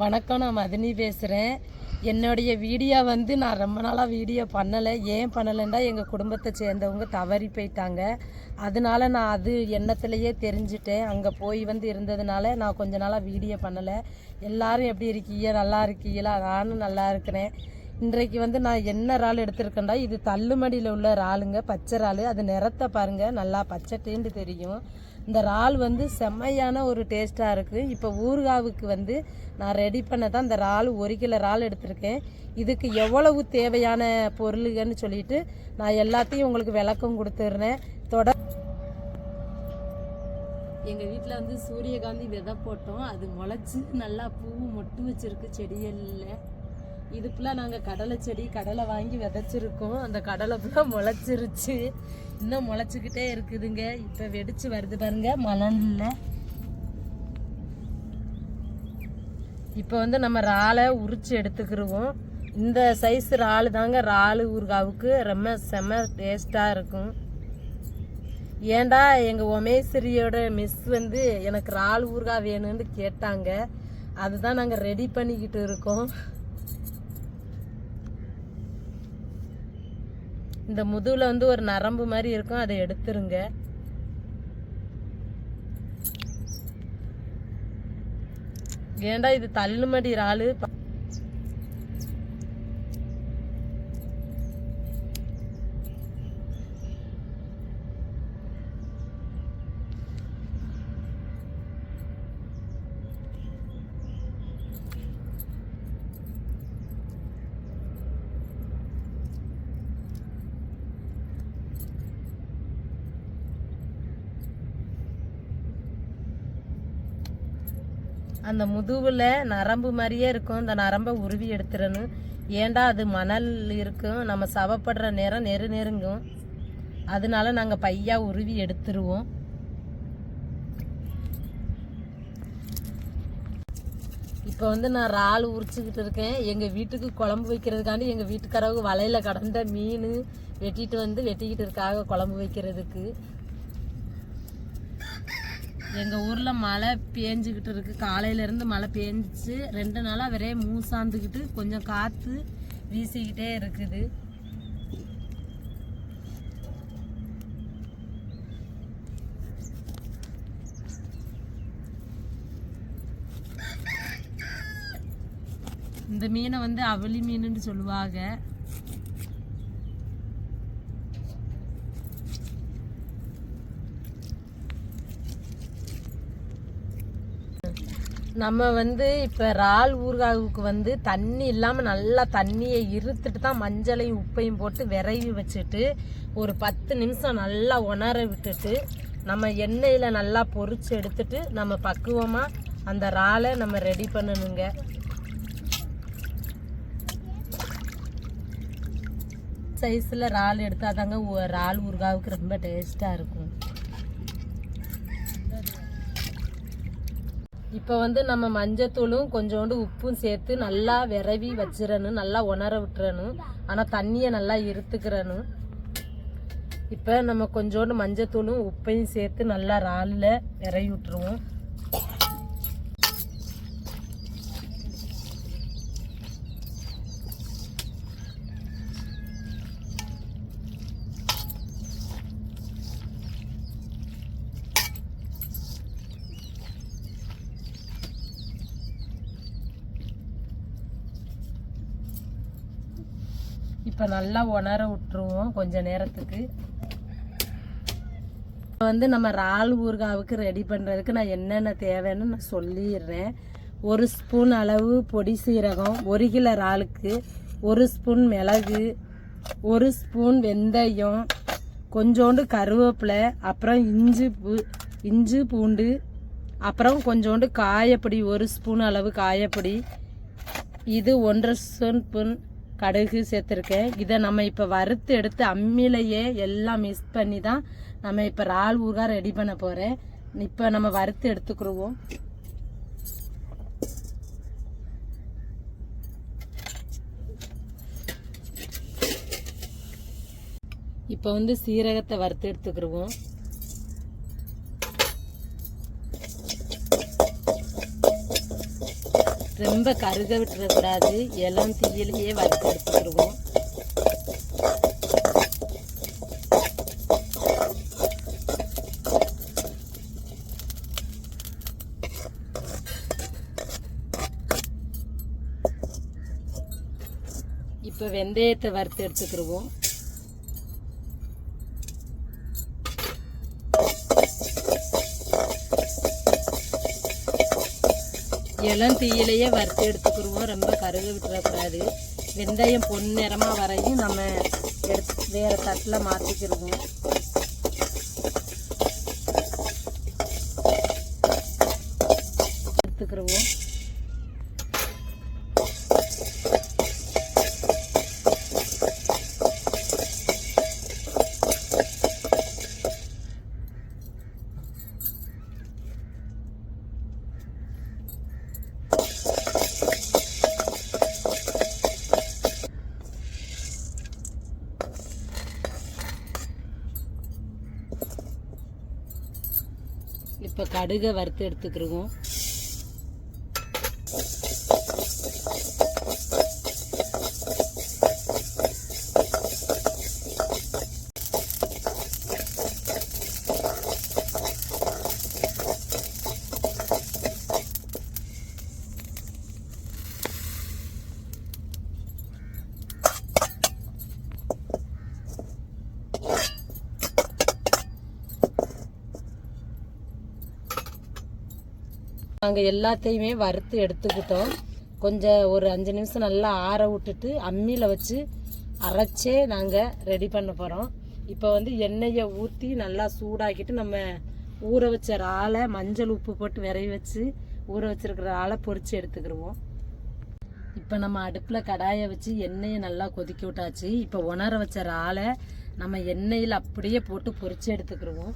வணக்கம் நான் மதினி பேசுகிறேன் என்னுடைய வீடியோ வந்து நான் ரொம்ப நாளாக வீடியோ பண்ணலை. ஏன் பண்ணலைன்னா எங்கள் குடும்பத்தை சேர்ந்தவங்க தவறி போயிட்டாங்க. அதனால நான் அது எண்ணத்துலையே தெரிஞ்சுட்டேன். அங்கே போய் வந்து இருந்ததுனால நான் கொஞ்ச நாளாக வீடியோ பண்ணலை. எல்லாரும் எப்படி இருக்கீங்க? நல்லா இருக்கீங்களா? நானும் நல்லா இருக்கிறேன். இன்றைக்கு வந்து நான் என்ன இறால் எடுத்திருக்கேன்டா இது தள்ளுமடியில் உள்ள இறாலுங்க பச்சை இறால். அது நிறத்தை பாருங்கள் நல்லா பச்சை டேண்டு தெரியும். இந்த இறால் வந்து செம்மையான ஒரு டேஸ்ட்டாக இருக்குது இப்போ ஊறுகாவுக்கு வந்து நான் ரெடி பண்ண தான் இந்த இறால் ஒரு கிலோ இறால் எடுத்திருக்கேன். இதுக்கு எவ்வளவு தேவையான பொருளுகன்னு சொல்லிட்டு நான் எல்லாத்தையும் உங்களுக்கு விளக்கம் கொடுத்துட்றேன். தொட எங்கள் வீட்டில் வந்து சூரியகாந்தி விதை போட்டோம். அது முளைச்சி நல்லா பூ மொட்டு வச்சுருக்கு செடிகளில். இது ஃபுல்லாக நாங்கள் கடலை செடி கடலை வாங்கி விதைச்சிருக்கோம். அந்த கடலை ஃபுல்லாக முளைச்சிருச்சு. இன்னும் முளைச்சிக்கிட்டே இருக்குதுங்க. இப்போ வெடிச்சு வருது பாருங்க மணலில். இப்போ வந்து நம்ம இறாலை உரிச்சு எடுத்துக்கிடுவோம் இந்த சைஸ் இறால் தாங்க இறால் ஊறுகாவுக்கு ரொம்ப செம்ம டேஸ்ட்டாக இருக்கும். ஏண்டா எங்கள் உமேஸ்வரியோட மிஸ் வந்து எனக்கு இறால் ஊறுகாய் வேணும்னு கேட்டாங்க. அதுதான் நாங்கள் ரெடி பண்ணிக்கிட்டு இருக்கோம். இந்த முதுகுல வந்து ஒரு நரம்பு மாதிரி இருக்கும் அதை எடுத்துருங்க. ஏன்டா இது தள்ளுமடி இறாலு? அந்த முதுவில் நரம்பு மாதிரியே இருக்கும். அந்த நரம்பை உருவி எடுத்துடணும். ஏன்டா அது மணல் இருக்கும்? நம்ம சவப்படுற நேரம் நெரு நெருங்கும். அதனால நாங்கள் பையா உருவி எடுத்துருவோம். இப்போ வந்து நான் இறால் உரிச்சுக்கிட்டு இருக்கேன். எங்கள் வீட்டுக்கு குழம்பு வைக்கிறதுக்காண்டி எங்கள் வீட்டுக்காரவங்க வலையில் கடந்த மீன் வெட்டிட்டு வந்து வெட்டிக்கிட்டு இருக்காங்க குழம்பு வைக்கிறதுக்கு. எங்கள் ஊரில் மழை பேஞ்சுக்கிட்டு இருக்கு. காலையிலேருந்து மழை பேஞ்சிச்சு. ரெண்டு நாளாக ஒரே மூசாந்துக்கிட்டு கொஞ்சம் காற்று வீசிக்கிட்டே இருக்குது. இந்த மீனை வந்து அவளி மீனுன்னு சொல்லுவாங்க. நம்ம வந்து இப்போ இறால் ஊறுகாவுக்கு வந்து தண்ணி இல்லாமல் நல்லா தண்ணியை இருத்துட்டு தான் மஞ்சளையும் உப்பையும் போட்டு விரைவி வச்சுட்டு ஒரு பத்து நிமிஷம் நல்லா உணர விட்டுட்டு நம்ம எண்ணெயில் நல்லா பொறிச்சு எடுத்துட்டு நம்ம பக்குவமாக அந்த இறாலை நம்ம ரெடி பண்ணணுங்க. சைஸில் இறால் எடுத்தால் தாங்க இறால் ஊறுகாவுக்கு ரொம்ப டேஸ்ட்டாக இருக்கும். இப்போ வந்து நம்ம மஞ்சத்தூளும் கொஞ்சோண்டு உப்பும் சேர்த்து நல்லா விரவி வச்சிடணும் நல்லா உணர விட்டுறணும். ஆனால் தண்ணியை நல்லா இருத்துக்கிறணும். இப்போ நம்ம கொஞ்சோண்டு மஞ்சத்தூளும் உப்பையும் சேர்த்து நல்லா இறாலில் விரவி விட்டுருவோம். இப்போ நல்லா உணர விட்டுருவோம் கொஞ்ச நேரத்துக்கு. இப்போ வந்து நம்ம இறால் ஊறுகாவுக்கு ரெடி பண்ணுறதுக்கு நான் என்னென்ன தேவைன்னு நான் சொல்லிடுறேன். ஒரு ஸ்பூன் அளவு பொடி சீரகம் ஒரு கிலோ இறாலுக்கு ஒரு ஸ்பூன் மிளகு ஒரு ஸ்பூன் வெந்தயம் கொஞ்சோண்டு கருவேப்பிலை அப்புறம் இஞ்சி பூ இஞ்சி பூண்டு அப்புறம் கொஞ்சோண்டு காயப்பொடி ஒரு ஸ்பூன் அளவு காயப்பொடி. இது ஒன்றரை ஸ்பூன் கடுகு சேர்த்துருக்கேன். இதை நம்ம இப்போ வறுத்து எடுத்து அம்மியிலையே எல்லாம் மிக்ஸ் பண்ணி தான் நம்ம இப்போ இறால் ஊறுகாய் ரெடி பண்ண போகிறேன் இப்போ நம்ம வறுத்து எடுத்துக்கிடுவோம் இப்போ வந்து சீரகத்தை வறுத்து எடுத்துக்கிடுவோம் ரொம்ப கருக விட்டுறக்கூடாது. இளம் தீயிலேயே வறுத்து எடுத்துக்கிடுவோம். இப்போ வெந்தயத்தை வறுத்து எடுத்துக்கிடுவோம். இளம் தீயிலையே வறுத்து எடுத்துக்கிடுவோம் ரொம்ப கருக விட்டுறக்கூடாது. வெந்தயம் பொன்னிறமாக வரையும் நம்ம எடுத்து வேறு தட்டில் மாற்றிக்கிடுவோம் கடுகை வறுத்து எடுத்துக்கிடுவோம் நாங்கள் எல்லாத்தையுமே வறுத்து எடுத்துக்கிட்டோம். கொஞ்சம் ஒரு அஞ்சு நிமிஷம் நல்லா ஆற விட்டுட்டு அம்மியில் வச்சு அரைச்சே நாங்கள் ரெடி பண்ண போகிறோம் இப்போ வந்து எண்ணெயை ஊற்றி நல்லா சூடாக்கிட்டு நம்ம ஊற வச்ச இறாலை மஞ்சள் உப்பு போட்டு விரைவி வச்சு ஊற வச்சுருக்கிற இறாலை பொறிச்சு எடுத்துக்கிடுவோம் இப்போ நம்ம அடுப்பில் கடாயை வச்சு எண்ணெயை நல்லா கொதிக்க விட்டாச்சு. இப்போ உணர வச்ச இறாலை நம்ம எண்ணெயில் அப்படியே போட்டு பொரிச்சு எடுத்துக்கிடுவோம்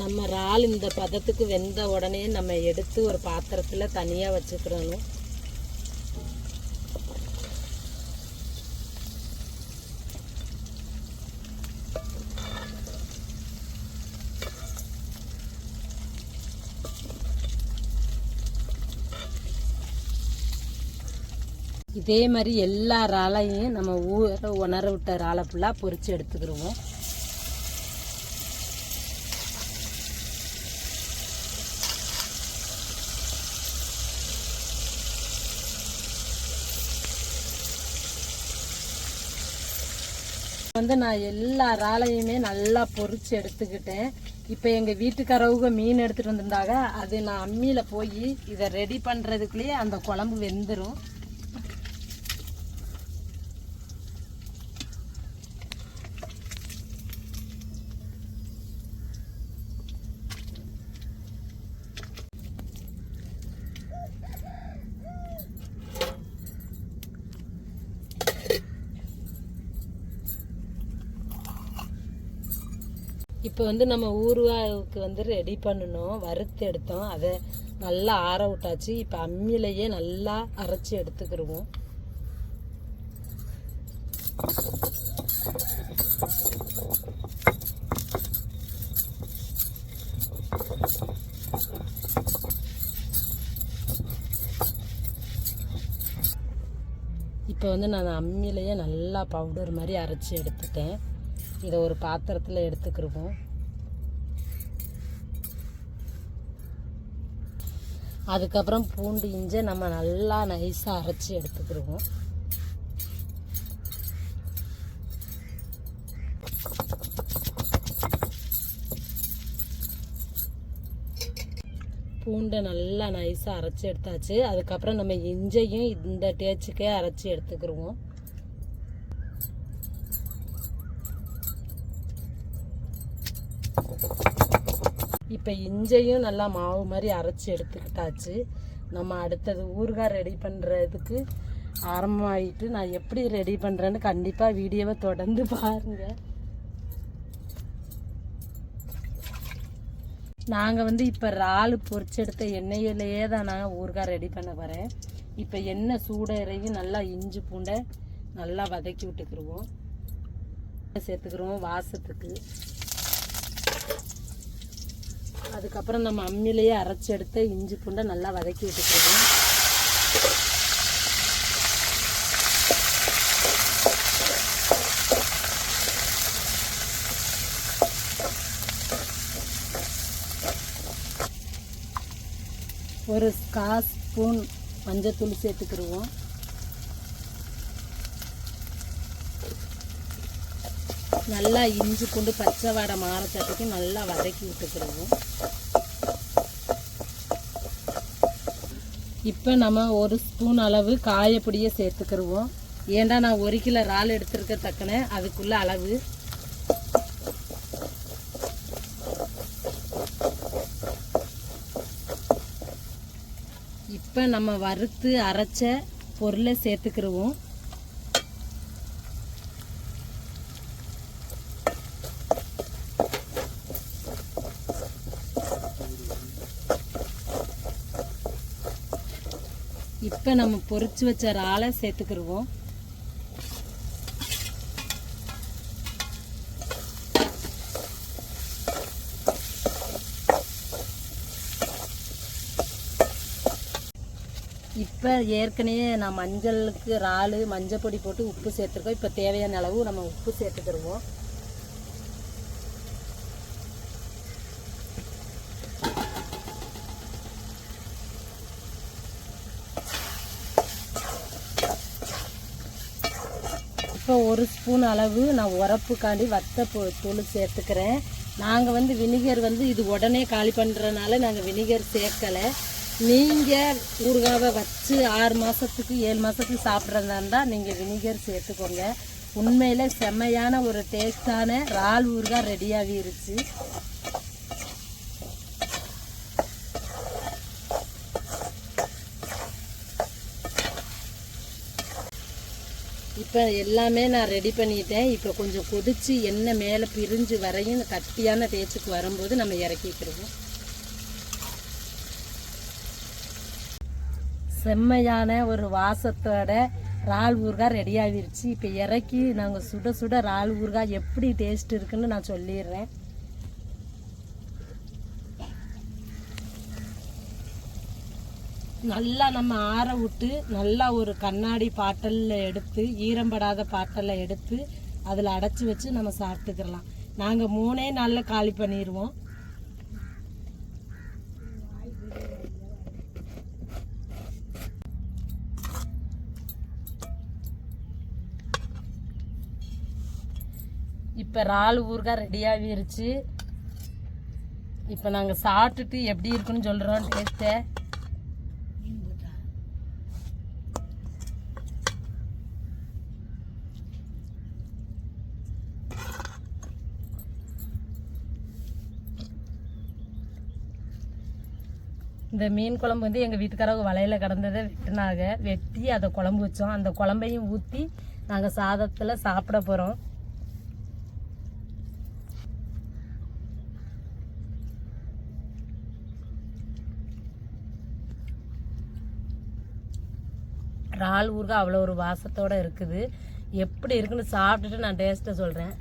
நம்ம இறால் இந்த பதத்துக்கு வெந்த உடனே நம்ம எடுத்து ஒரு பாத்திரத்தில் தனியாக வச்சுக்கிறணும் இதே மாதிரி எல்லா இறாலையும் நம்ம ஊற உணர விட்ட இறாலை ஃபுல்லாக பொறிச்சு எடுத்துக்கிடுவோம். வந்து நான் எல்லா ராலையுமே நல்லா பொறிச்சு எடுத்துக்கிட்டேன். இப்போ எங்கள் வீட்டுக்காரவங்க மீன் எடுத்துகிட்டு வந்திருந்தாங்க. அது நான் அம்மியில் போய் இதை ரெடி பண்ணுறதுக்குள்ளேயே அந்த குழம்பு வெந்துடும் இப்போ வந்து நம்ம ஊறுகாய்க்கு வந்து ரெடி பண்ணணும் வறுத்து எடுத்தோம். அதை நல்லா ஆற விட்டாச்சு. இப்போ அம்மியிலேயே நல்லா அரைச்சி எடுத்துக்கிடுவோம் இப்போ வந்து நான் அம்மியிலேயே நல்லா பவுடர் மாதிரி அரைச்சி எடுத்துட்டேன். இதை ஒரு பாத்திரத்தில் எடுத்துக்கிருவோம். அதுக்கப்புறம் பூண்டு இஞ்சை நம்ம நல்லா நைஸாக அரைச்சி எடுத்துக்கிருவோம். பூண்டை நல்லா நைஸாக அரைச்சி எடுத்தாச்சு. அதுக்கப்புறம் நம்ம இஞ்சையும் இந்த டேச்சுக்கே அரைச்சி எடுத்துக்கிருவோம். இப்போ இஞ்சையும் நல்லா மாவு மாதிரி அரைச்சி எடுத்துக்கிட்டாச்சு. நம்ம அடுத்தது ஊறுகாய் ரெடி பண்ணுறதுக்கு ஆரம்பமாயிட்டு நான் எப்படி ரெடி பண்ணுறேன்னு கண்டிப்பாக வீடியோவை தொடர்ந்து பாருங்கள் நாங்கள் வந்து இப்போ இறால் பொறிச்செடுத்த எண்ணெயிலேயே தான் நான் ஊறுகாய் ரெடி பண்ண போகிறேன் இப்போ எண்ணெய் சூடறையும் நல்லா இஞ்சி பூண்டை நல்லா வதக்கி விட்டுக்கிருவோம். சேர்த்துக்கிறோம் வாசத்துக்கு. அதுக்கப்புறம் நம்ம அம்மிலேயே அரைச்சி எடுத்த இஞ்சி பூண்டை நல்லா வதக்கி விட்டுக்கிறோம் ஒரு கா ஸ்பூன் மஞ்சத்தூள் சேர்த்துக்கிருவோம் நல்லா இஞ்சி பூண்டு பச்சை வாடை மாறத்தட்டுக்கு நல்லா வதக்கி விட்டுக்கிடுவோம். இப்போ நம்ம ஒரு ஸ்பூன் அளவு காயப்பொடியை சேர்த்துக்கிருவோம். ஏன்டா நான் ஒரு கிலோ இறால் எடுத்திருக்க தக்கன? அதுக்குள்ள அளவு. இப்போ நம்ம வறுத்து அரைச்ச பொருளை சேர்த்துக்கிருவோம். இப்போ நம்ம பொறிச்சு வச்ச இறாலை சேர்த்துக்கிருவோம். இப்போ ஏற்கனவே நான் மஞ்சளுக்கு இறாலு மஞ்சள் பொடி போட்டு உப்பு சேர்த்துருக்கோம். இப்போ தேவையான அளவு நம்ம உப்பு சேர்த்துக்கிருவோம் இப்போ ஒரு ஸ்பூன் அளவு நான் உரப்புக்காண்டி வத்த தூள் சேர்த்துக்கிறேன். நாங்கள் வந்து வினிகர் வந்து இது உடனே காலி பண்ணுறதுனால நாங்கள் வினிகர் சேர்க்கலை. நீங்கள் ஊறுகாவை வச்சு ஆறு மாதத்துக்கு ஏழு மாதத்துக்கு சாப்பிட்றதா இருந்தால் நீங்கள் வினிகர் சேர்த்துக்கோங்க. உண்மையில் செம்மையான ஒரு டேஸ்டான இறால் ஊறுகாய் ரெடியாகிருச்சு இப்போ எல்லாமே நான் ரெடி பண்ணிட்டேன். இப்போ கொஞ்சம் கொதிச்சு எண்ணெய் மேலே பிரிஞ்சு வரையும் கட்டியான டேஸ்ட்டுக்கு வரும்போது நம்ம இறக்கிக்கிடுவோம் செம்மையான ஒரு வாசத்தோட இறால் ஊறுகாய் ரெடி ஆகிருச்சு. இப்போ இறக்கி நாங்கள் சுட சுட இறால் ஊறுகாய் எப்படி டேஸ்ட் இருக்குன்னு நான் சொல்லிடுறேன். நல்லா நம்ம ஆற விட்டு நல்லா ஒரு கண்ணாடி பாட்டலில் எடுத்து ஈரம்படாத பாட்டலில் எடுத்து அதில் அடைச்சி வச்சு நம்ம சாப்பிட்டுக்கிறலாம் நாங்கள் மூணே நாளில் காலி பண்ணிடுவோம் இப்போ இறால் ஊறுகாய் ரெடியாகிருச்சு இப்போ நாங்கள் சாப்பிட்டுட்டு எப்படி இருக்குன்னு சொல்கிறோம் டேஸ்ட்டை இந்த மீன் குழம்பு வந்து எங்கள் வீட்டுக்காரங்க வலையில் கிடந்ததை வெட்டினாங்க. வெட்டி அதை குழம்பு வச்சோம். அந்த குழம்பையும் ஊற்றி நாங்கள் சாதத்தில் சாப்பிட போகிறோம் இறால் ஊறுகாய் அவ்வளோ ஒரு வாசத்தோடு இருக்குது. எப்படி இருக்குன்னு சாப்பிட்டுட்டு நான் டேஸ்ட்டை சொல்கிறேன்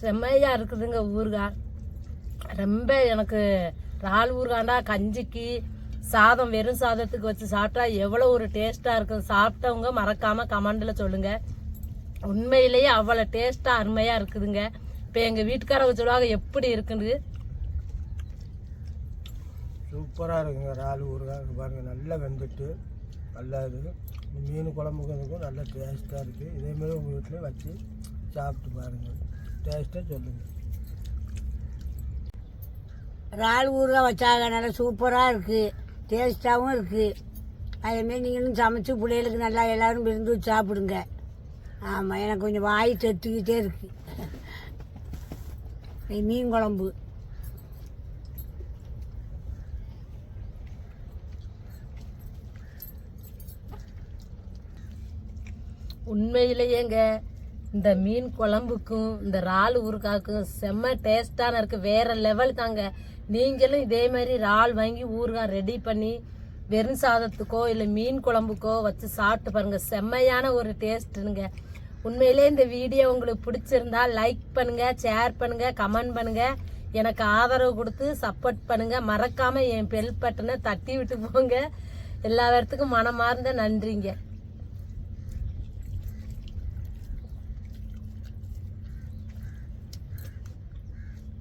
செம்மையாக இருக்குதுங்க ஊறுகாய். ரொம்ப எனக்கு இறால் ஊறுகாண்டா கஞ்சிக்கு சாதம் வெறும் சாதத்துக்கு வச்சு சாப்பிட்டா எவ்வளோ ஒரு டேஸ்ட்டாக இருக்கும் சாப்பிட்டவங்க மறக்காமல் கமெண்டில் சொல்லுங்கள் உண்மையிலேயே அவ்வளோ டேஸ்ட்டாக அருமையாக இருக்குதுங்க. இப்போ எங்கள் வீட்டுக்காரங்க சொல்லுவாங்க எப்படி இருக்குது சூப்பராக இருக்குங்க இறால் ஊறுகாய். பாருங்கள் நல்லா வெந்துட்டு நல்லா இது. மீன் குழம்புக்கும் நல்லா டேஸ்ட்டாக இருக்குது இதேமாதிரி உங்கள் வீட்டில் வச்சு சாப்பிட்டு பாருங்கள் டேஸ்ட்டாக சொல்லுங்கள் இறால் ஊறுகாய் வச்சாங்க. நல்லா சூப்பராக இருக்குது டேஸ்ட்டாகவும் இருக்குது அதேமாரி நீங்களும் சமைச்சு பிள்ளைகளுக்கு நல்லா எல்லோரும் விருந்து சாப்பிடுங்க. ஆமாம் எனக்கு கொஞ்சம் வாய் தத்துக்கிட்டே இருக்குது மீன் குழம்பு. உண்மையிலேயேங்க. இந்த மீன் குழம்புக்கும் இந்த இறால் ஊறுகாய்க்கும் செம்ம டேஸ்டான இருக்கு. வேற லெவல் தாங்க. நீங்களும் இதே மாதிரி இறால் வாங்கி ஊறுகாய் ரெடி பண்ணி வெறும் சாதத்துக்கோ இல்லை மீன் குழம்புக்கோ வச்சு சாப்பிட்டு பாருங்க. செம்மையான ஒரு டேஸ்ட்டுங்க உண்மையிலே இந்த வீடியோ உங்களுக்கு பிடிச்சிருந்தா லைக் பண்ணுங்க ஷேர் பண்ணுங்க கமெண்ட் பண்ணுங்க. எனக்கு ஆதரவு கொடுத்து சப்போர்ட் பண்ணுங்க. மறக்காம என் பெல் பட்டனை தட்டி விட்டு போங்க. எல்லா இடத்துக்கும் மனமார்ந்த நன்றிங்க.